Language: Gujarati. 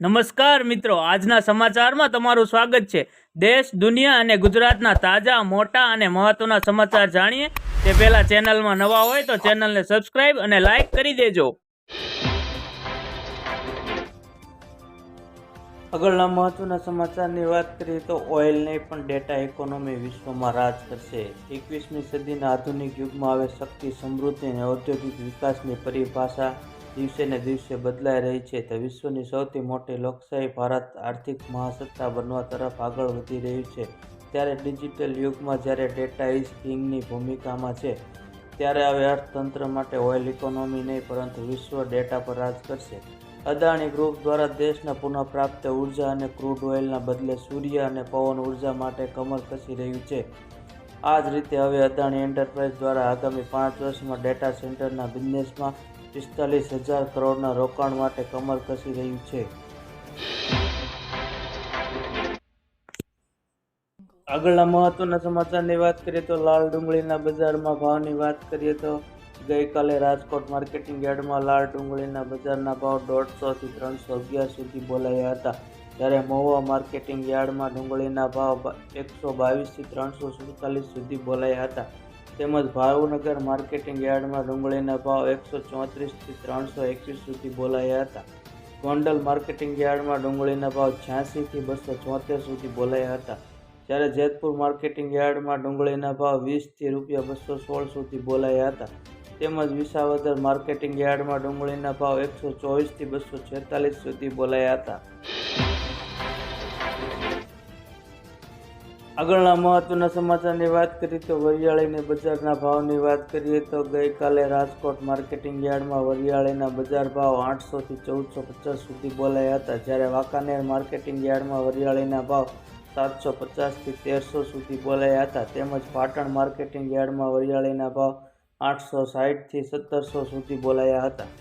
નમસ્કાર મિત્રો, આજના સમાચારમાં તમારું સ્વાગત છે. દેશ, દુનિયા અને ગુજરાતના તાજા, મોટા અને મહત્વના સમાચાર જાણીએ. તે પહેલા ચેનલમાં નવા હોય તો ચેનલને સબસ્ક્રાઇબ અને લાઈક કરી દેજો. આગળના મહત્વના સમાચારની વાત કરીએ તો ઓઇલ નહીં, પણ ડેટા ઇકોનોમી વિશ્વમાં રાજ કરશે. એકવીસમી સદીના આધુનિક યુગમાં હવે શક્તિ, સમૃદ્ધિ અને ઔદ્યોગિક વિકાસની પરિભાષા દિવસે ને દિવસે બદલાઈ રહી છે તો વિશ્વની સૌથી મોટી લોકશાહી ભારત આર્થિક મહાસત્તા બનવા તરફ આગળ વધી રહ્યું છે. ત્યારે ડિજિટલ યુગમાં જ્યારે ડેટા ઇઝ કિંગની ભૂમિકામાં છે, ત્યારે હવે અર્થતંત્ર માટે ઓઇલ ઇકોનોમી નહીં, પરંતુ વિશ્વ ડેટા પર રાજ કરશે. અદાણી ગ્રુપ દ્વારા દેશના પુનઃપ્રાપ્ત ઊર્જા અને ક્રૂડ ઓઇલના બદલે સૂર્ય અને પવન ઊર્જા માટે કમર કસી રહ્યું છે. આ જ રીતે હવે અદાણી એન્ટરપ્રાઇઝ દ્વારા આગામી પાંચ વર્ષમાં ડેટા સેન્ટરના બિઝનેસમાં પિસ્તાલીસ હજાર કરોડના રોકાણ માટે કમર કસી રહ્યું છે. આગળના મહત્વના સમાચારની વાત કરીએ તો લાલ ડુંગળીના બજારમાં ભાવની વાત કરીએ તો ગઈકાલે રાજકોટ માર્કેટિંગ યાર્ડમાં લાલ ડુંગળીના બજારના ભાવ દોઢસોથી ત્રણસો અગિયાર સુધી બોલાયા હતા. જ્યારે મહુવા માર્કેટિંગ યાર્ડમાં ડુંગળીના ભાવ એકસો બાવીસથી ત્રણસો સુડતાલીસ સુધી બોલાયા હતા. તેમજ ભાવનગર માર્કેટિંગ યાર્ડમાં ડુંગળીના ભાવ એકસો ચોત્રીસથી ત્રણસો એકવીસ સુધી બોલાયા હતા. ગોંડલ માર્કેટિંગ યાર્ડમાં ડુંગળીના ભાવ છ્યાસીથી બસો ચોતેર સુધી બોલાયા હતા. જ્યારે જેતપુર માર્કેટિંગ યાર્ડમાં ડુંગળીના ભાવ વીસથી રૂપિયા બસો સોળ સુધી બોલાયા હતા. તેમજ વિસાવદર માર્કેટિંગ યાર્ડમાં ડુંગળીના ભાવ એકસો ચોવીસથી બસો છેતાલીસ સુધી બોલાયા હતા. આગળના મહત્વના સમાચારની વાત કરીએ તો વરિયાળીની બજારના ભાવની વાત કરીએ તો ગઈકાલે રાજકોટ માર્કેટિંગ યાર્ડમાં વરિયાળીના બજાર ભાવ આઠસોથી ચૌદસો પચાસ સુધી બોલાયા હતા. જ્યારે વાંકાનેર માર્કેટિંગ યાર્ડમાં વરિયાળીના ભાવ સાતસો પચાસથી તેરસો સુધી બોલાયા હતા. તેમજ પાટણ માર્કેટિંગ યાર્ડમાં વરિયાળીના ભાવ આઠસો સાઠથી સત્તરસો સુધી બોલાયા હતા.